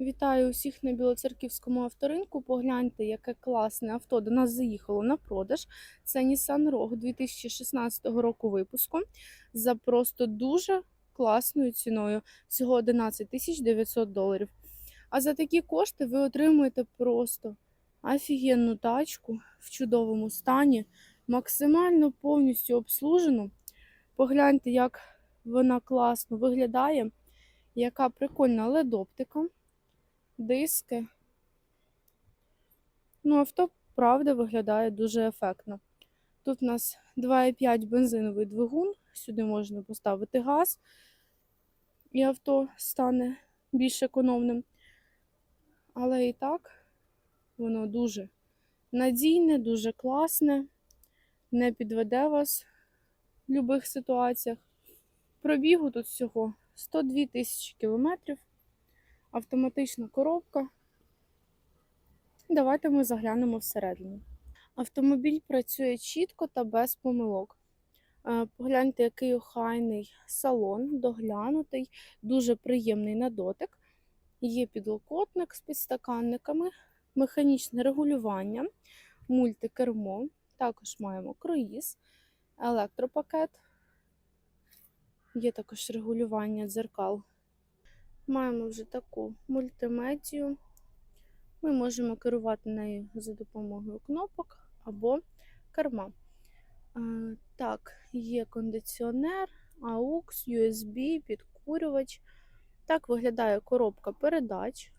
Вітаю усіх на Білоцерківському авторинку. Погляньте, яке класне авто до нас заїхало на продаж. Це Nissan Rogue 2016 року випуску за просто дуже класною ціною. Всього 11 тисяч 900 доларів. А за такі кошти ви отримуєте просто офігенну тачку в чудовому стані, максимально повністю обслужену. Погляньте, як вона класно виглядає, яка прикольна ледоптика диски. Ну, авто, правда, виглядає дуже ефектно. Тут у нас 2,5 бензиновий двигун, сюди можна поставити газ, і авто стане більш економним. Але і так, воно дуже надійне, дуже класне, не підведе вас в будь-яких ситуаціях. Пробігу тут всього 102 тисячі кілометрів автоматична коробка. Давайте ми заглянемо всередину. Автомобіль працює чітко та без помилок. Е, Погляньте, який охайний салон, доглянутий, дуже приємний на дотик. Є підлокотник з підстаканниками, механічне регулювання, мультикермо. Також маємо круїз, електропакет. Є також регулювання дзеркал Маємо вже таку мультимедію. Ми можемо керувати нею за допомогою кнопок або керма. Так, є кондиціонер, AUX, USB, підкурювач. Так виглядає коробка передач.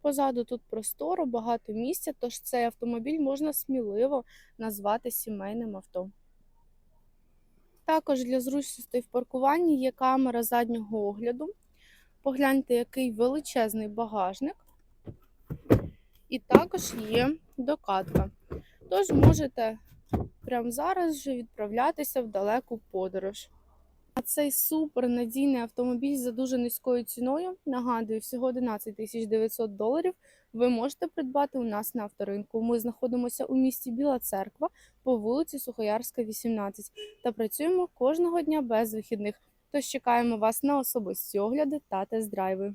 Позаду тут просторо, багато місця, тож цей автомобіль можна сміливо назвати сімейним авто. Також для зручностей в паркуванні є камера заднього огляду. Погляньте, який величезний багажник. І також є докатка. Тож можете прямо зараз вже відправлятися в далеку подорож. А цей супер надійний автомобіль за дуже низькою ціною, нагадую, всього 11 тисяч 900 доларів. Ви можете придбати у нас на авторинку. Ми знаходимося у місті Біла Церква по вулиці Сухоярська, 18 та працюємо кожного дня без вихідних. Тож чекаємо вас на особисті огляди та тест-драйви.